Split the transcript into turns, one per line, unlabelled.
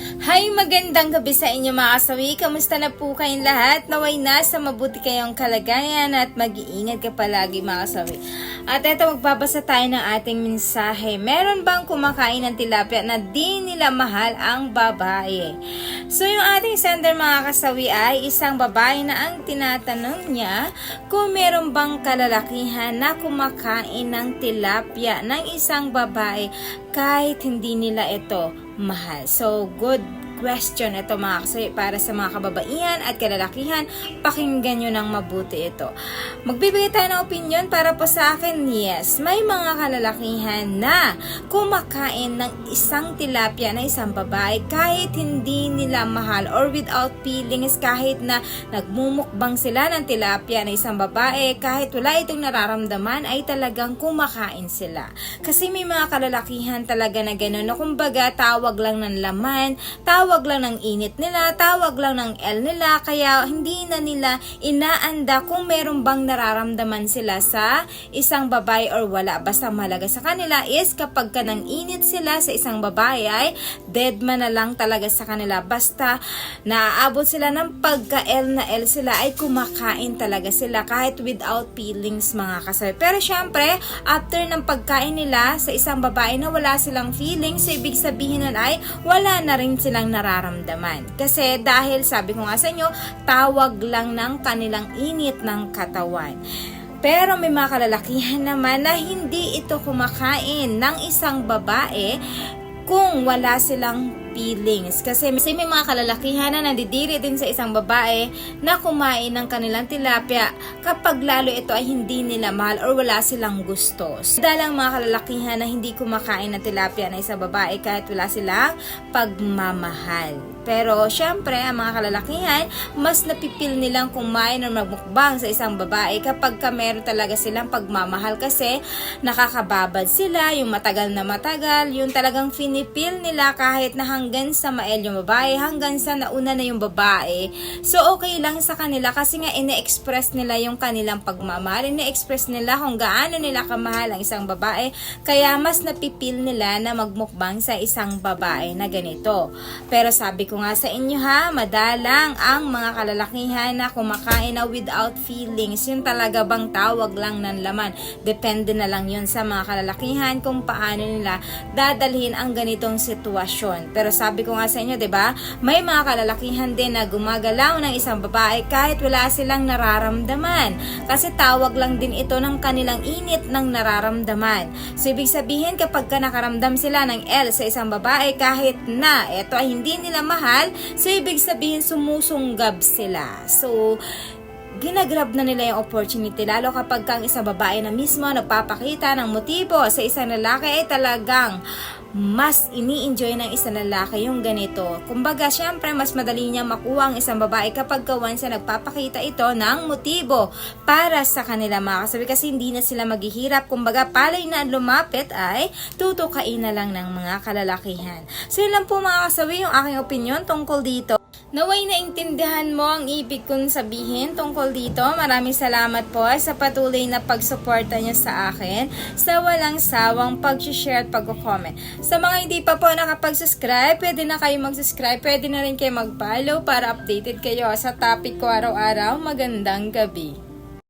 Hi, magandang gabi sa inyo mga kasawi. Kamusta na po kayong lahat? Naway na sa mabuti kayong kalagayan at mag-iingat ka palagi mga kasawi. At eto, magbabasa tayo ng ating mensahe. Meron bang kumakain ng tilapia na di nila mahal ang babae? So, yung ating sender mga kasawi ay isang babae na ang tinatanong niya kung meron bang kalalakihan na kumakain ng tilapia ng isang babae kahit hindi nila ito mahal. So, good question ito mga kasi para sa mga kababaihan at kalalakihan, pakinggan nyo ng mabuti ito. Magbibigay tayo ng opinion para po sa akin, yes, may mga kalalakihan na kumakain ng isang tilapia na isang babae kahit hindi nila mahal or without feelings kahit na nagmumukbang sila ng tilapia na isang babae kahit wala itong nararamdaman ay talagang kumakain sila. Kasi may mga kalalakihan talaga na gano'n na kumbaga tawag lang ng laman, tawag lang ng init nila, tawag lang ng L nila, kaya hindi na nila inaanda kung meron bang nararamdaman sila sa isang babae or wala. Basta mahalaga sa kanila is kapag ka nang init sila sa isang babae ay dead man na lang talaga sa kanila. Basta naaabot sila ng pagka L na L sila ay kumakain talaga sila kahit without feelings mga kasal. Pero syempre, after ng pagkain nila sa isang babae na wala silang feelings, so ibig sabihin nun ay wala na rin silang nararamdaman. Kasi dahil sabi ko nga sa inyo, tawag lang ng kanilang init ng katawan. Pero may mga kalalakihan naman na hindi ito kumakain ng isang babae kung wala silang feelings. Kasi may may mga kalalakihan na nandidiri din sa isang babae na kumain ng kanilang tilapia kapag lalo ito ay hindi nila mahal or wala silang gusto. So, dalang mga kalalakihan na hindi kumakain ng tilapia na isang babae kahit wala silang pagmamahal. Pero syempre, ang mga kalalakihan, mas napipil nilang kumain or magmukbang sa isang babae kapag ka meron talaga silang pagmamahal kasi nakakababad sila, yung matagal na matagal, yung talagang finipil nila kahit na hanggang sa mael yung babae, hanggang sa nauna na yung babae. So, okay lang sa kanila kasi nga ine-express nila yung kanilang pagmamahal, ine-express nila kung gaano nila kamahal ang isang babae, kaya mas napipil nila na magmukbang sa isang babae na ganito. Pero sabi ko nga sa inyo ha, madalang ang mga kalalakihan na kumakain na without feelings. Yun talaga bang tawag lang ng laman. Depende na lang yun sa mga kalalakihan kung paano nila dadalhin ang ganitong sitwasyon. Pero sabi ko nga sa inyo, 'di ba? May mga kalalakihan din na gumagalaw ng isang babae kahit wala silang nararamdaman. Kasi tawag lang din ito ng kanilang init ng nararamdaman. So ibig sabihin kapag ka nakaramdam sila ng L sa isang babae kahit na ito ay hindi nila mahal, so ibig sabihin sumusunggab sila. So ginagrab na nila yung opportunity lalo kapag kang isang babae na mismo nagpapakita ng motibo sa isang lalaki ay talagang mas ini-enjoy ng isang lalaki yung ganito. Kumbaga, syempre, mas madali niya makuha ang isang babae kapag kawan sa nagpapakita ito ng motibo para sa kanila mga kasi hindi na sila maghihirap. Kumbaga, palay na lumapit ay tutukain na lang ng mga kalalakihan. So, yun lang po mga kasabi yung aking opinion tungkol dito. Naway naintindihan mo ang ibig kong sabihin tungkol dito. Maraming salamat po sa patuloy na pagsuporta niyo sa akin sa walang sawang pag-share at pag-comment. Sa mga hindi pa po nakapag-subscribe, pwede na kayo mag-subscribe. Pwede na rin kayo mag-follow para updated kayo sa topic ko araw-araw. Magandang gabi.